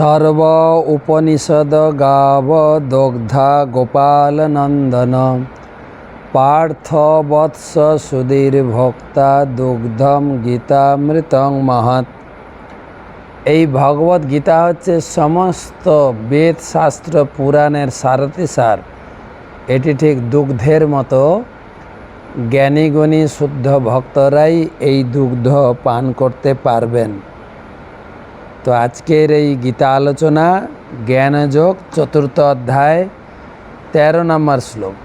সর্ব উপনিষদ গাব দগ্ধা গোপালনন্দন পার্থ বৎস সুধীর ভক্তা দুগ্ধম গীতামৃতং মহৎ এই ভগবত গীতা হচ্ছে সমস্ত বেদ শাস্ত্র পুরাণের সারথি সার এটি ঠিক দুগ্ধের মতো। জ্ঞানীগুণী শুদ্ধ ভক্তরাই এই দুগ্ধ পান করতে পারবেন। তো আজকের এই গীতা আলোচনা, জ্ঞানযোগ, চতুর্থ অধ্যায়, তেরো নম্বর শ্লোক,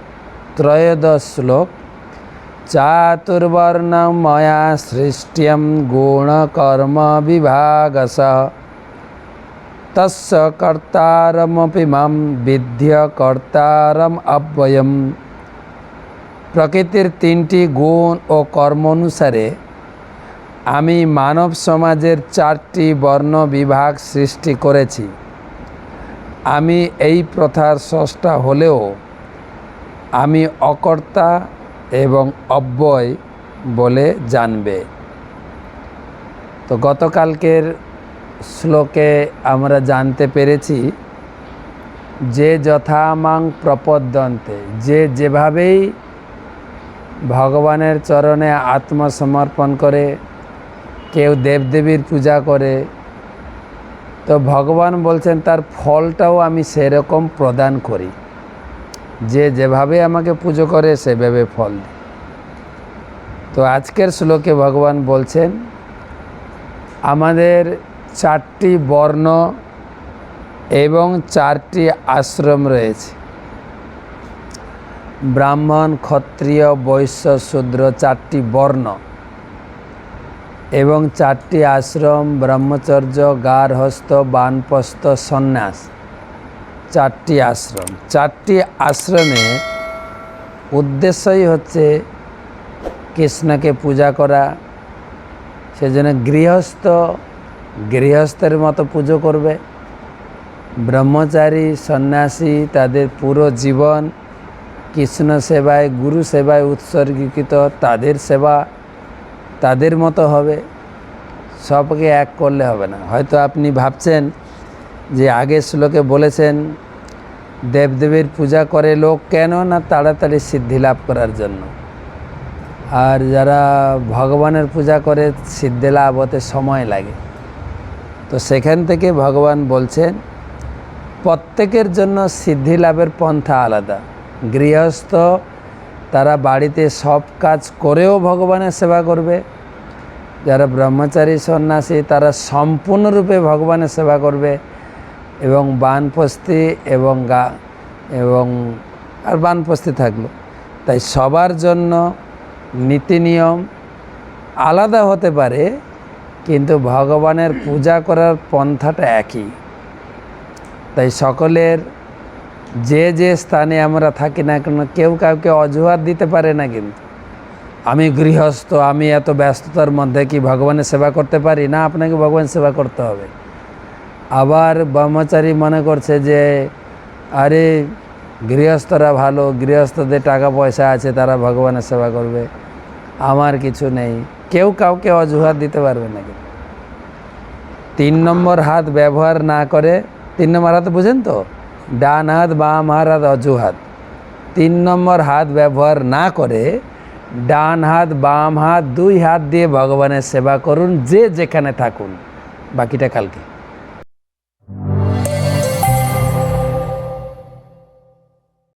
ত্রয়োদশ শ্লোক চাতুর্বর্ণ ময়া সৃষ্ট্যম গুণকর্ম বিভাগস তস্য কর্তারমপি মাম বিদ্য কর্তারম অব্যয়ম। প্রকৃতির তিনটি গুণ ও কর্ম অনুসারে আমি মানব সমাজের চারটি বর্ণ বিভাগ সৃষ্টি করেছি। আমি এই প্রথার স্রষ্টা হলেও আমি অকর্তা এবং অব্যয় বলে জানবে। তো গতকালকের শ্লোকে আমরা জানতে পেরেছি, যে যথামাং প্রপদ্যন্তে, যে যেভাবেই ভগবানের চরণে আত্মসমর্পণ করে কেউ দেবদেবীর পূজা করে। তো ভগবান বলছেন, তার ফলটাও আমি সেরকম প্রদান করি। যে যেভাবে আমাকে পুজো করে, সেভাবে ফল তো আজকের শ্লোকে ভগবান বলছেন, আমাদের চারটি বর্ণ এবং চারটি আশ্রম রয়েছে। ব্রাহ্মণ, ক্ষত্রিয়, বৈশ্য, শূদ্র, চারটি বর্ণ। এবং চারটি আশ্রম, ব্রহ্মচর্য, গার্হস্থ, বানপ্রস্থ, সন্ন্যাস। চারটি আশ্রম। চারটি আশ্রমে উদ্দেশ্যই হচ্ছে কৃষ্ণকে পূজা করা, সেজন্য গৃহস্থ গৃহস্থের মতো পুজো করবে। ব্রহ্মচারী, সন্ন্যাসী, তাদের পুরো জীবন কৃষ্ণ সেবায়, গুরু সেবায় উৎসর্গীকৃত, তাদের সেবা তাদের মতো হবে, সবকে এক করলে হবে না। হয়তো আপনি ভাবছেন যে আগের শ্লোকে বলেছেন, দেবদেবীর পূজা করে লোক কেন না তাড়াতাড়ি সিদ্ধি লাভ করার জন্য? আর যারা ভগবানের পূজা করে সিদ্ধি লাভ হতে সময় লাগে। তো সেখান থেকে ভগবান বলছেন, প্রত্যেকের জন্য সিদ্ধি লাভের পন্থা আলাদা। গৃহস্থ, তারা বাড়িতে সব কাজ করেও ভগবানের সেবা করবে যারা ব্রহ্মচারী সন্ন্যাসী, তারা সম্পূর্ণরূপে ভগবানের সেবা করবে এবং বানপস্তি এবং গা, এবং আর বানপস্তি থাকল। তাই সবার জন্য নীতি নিয়ম আলাদা হতে পারে, কিন্তু ভগবানের পূজা করার পন্থাটা একই। তাই সকলের যে যে স্থানে আমরা থাকি না কেন, কেউ কাউকে অজুহাত দিতে পারে না কিন্তু। আমি গৃহস্থ, আমি এত ব্যস্ততার মধ্যে কি ভগবানের সেবা করতে পারি? না, আপনাকে ভগবান সেবা করতে হবে। আবার ব্রহ্মচারী মনে করছে যে, আরে গৃহস্থরা ভালো, গৃহস্থদের টাকা পয়সা আছে, তারা ভগবানের সেবা করবে। আমার কিছু নেই। কেউ কাউকে অজুহাত দিতে পারবে না তিন নম্বর হাত ব্যবহার না করে, তিন নম্বর হাত বুঝেন তো? ডান হাত, বাম হাত অজুহাত তিন নম্বর হাত ব্যবহার না করে ডান হাত, বাম হাত, দুই হাত দিয়ে ভগবানের সেবা করুন, যে যেখানে থাকুন। বাকিটা কালকে।